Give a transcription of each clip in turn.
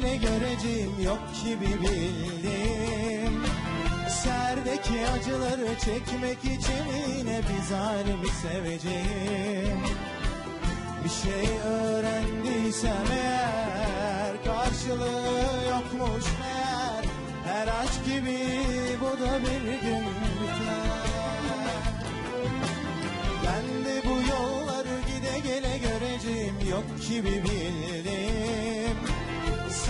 gele göreceğim yok gibi bildim. Serdeki acıları çekmek için yine bir zalimi seveceğim. Bir şey öğrendiysem eğer karşılığı yokmuş meğer. Her aşk gibi bu da bir gün Ben de bu yolları gide gele göreceğim yok gibi bildim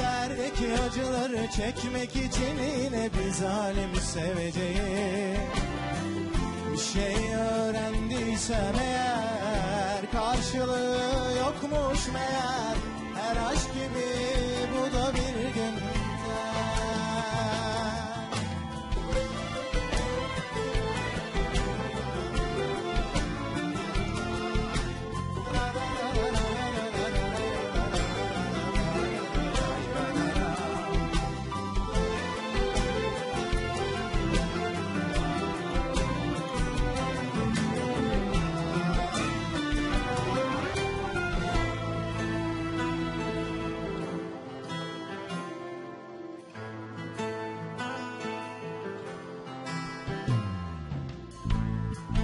Serdeki acıları çekmek için yine bir zalimi seveceğim. Bir şey öğrendiysem eğer karşılığı yokmuş meğer. Her aşk gibi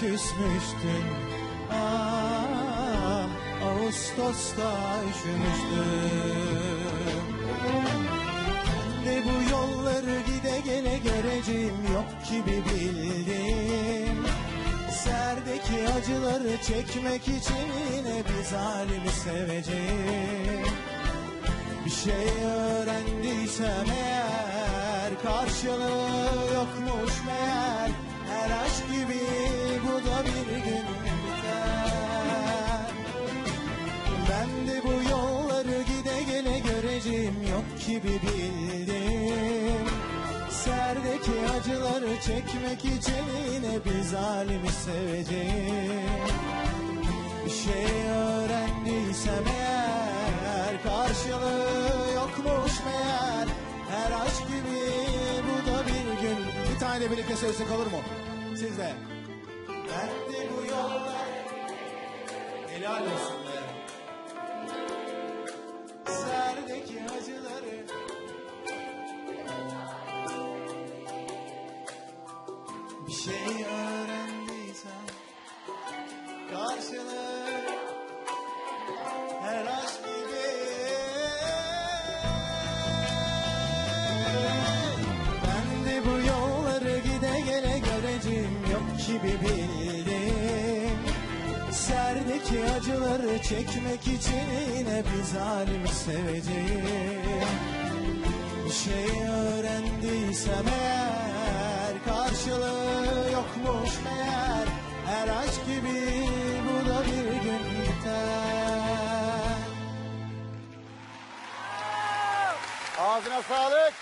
küsmüştün. Ah Ağustos'ta üşümüştüm Ben de bu yolları gide gele göreceğim yok gibi bildim. Serdeki acıları çekmek için yine bir zalimi seveceğim. Bir şey öğrendiysem eğer Karşılığı yokmuş meğer. Her aşk gibi bu da bir gün biter Ben de bu yolları gide gele göreceğim yok gibi bildim. Serdeki acıları çekmek için yine bir zalimi seveceğim. Bir şey öğrendiysem eğer Karşılığı yokmuş meğer. Her aşk gibi bu da bir gün. Bir tane de birlikte söylesek olur mu? Siz de Ben de bu yollar. Helal olsun be. Serdeki acıları. Bir şey öğrendiysem karşılığı her aşk gibi bildim Serdeki acıları çekmek için yine bir zalim seveceğim. Bir şey öğrendiysem eğer Karşılığı yokmuş meğer. Her aşk gibi bu da bir gün biter. Ağzına sağlık.